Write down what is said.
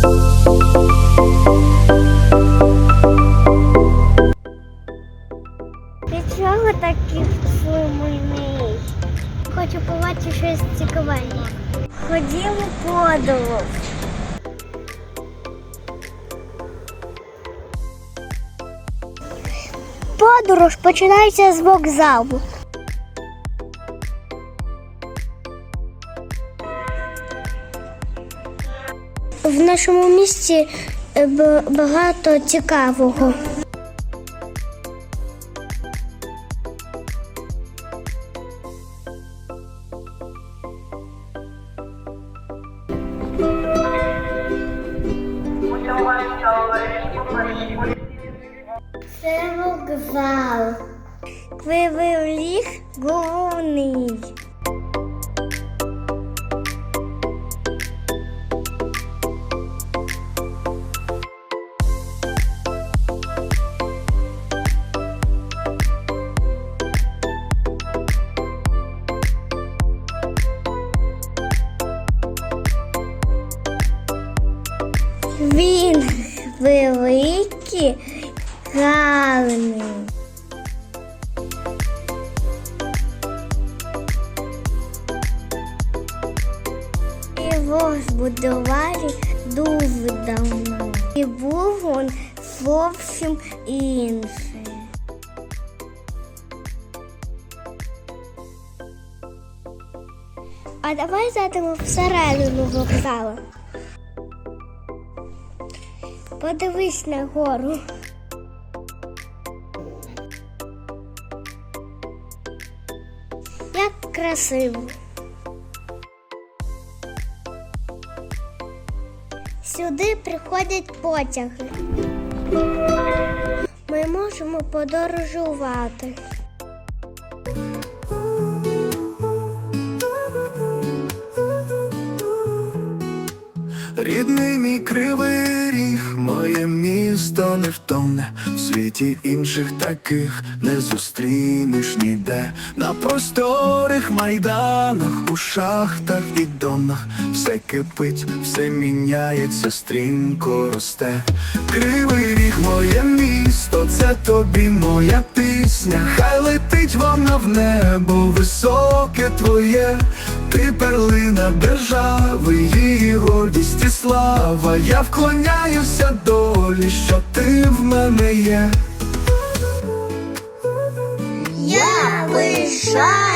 Для чого сумний? Хочу побачити щось цікавеньке. Ходімо подорож. Подорож починається з вокзалу. В нашому місті е, багато цікавого. Це вокзал. Кривий ліг головний. Він великий, гарний. Його збудували дуже давно. І був він зовсім інший. А давай зайдемо всередину вокзалу. Подивись на гору. Як красиво. Сюди приходять потяги. Ми можемо подорожувати. Рідний мій кривий ріг, моє місто невтомне, в світі інших таких не зустрінеш ніде. На просторих майданах, у шахтах і донах все кипить, все міняється, стрімко росте. Кривий ріг, моє місто, це тобі моя пісня. Хай летить вона в небо, високе твоє. Ти перлина держави, слава. Я вклоняюся долі, що ти в мене є. Я пишаюся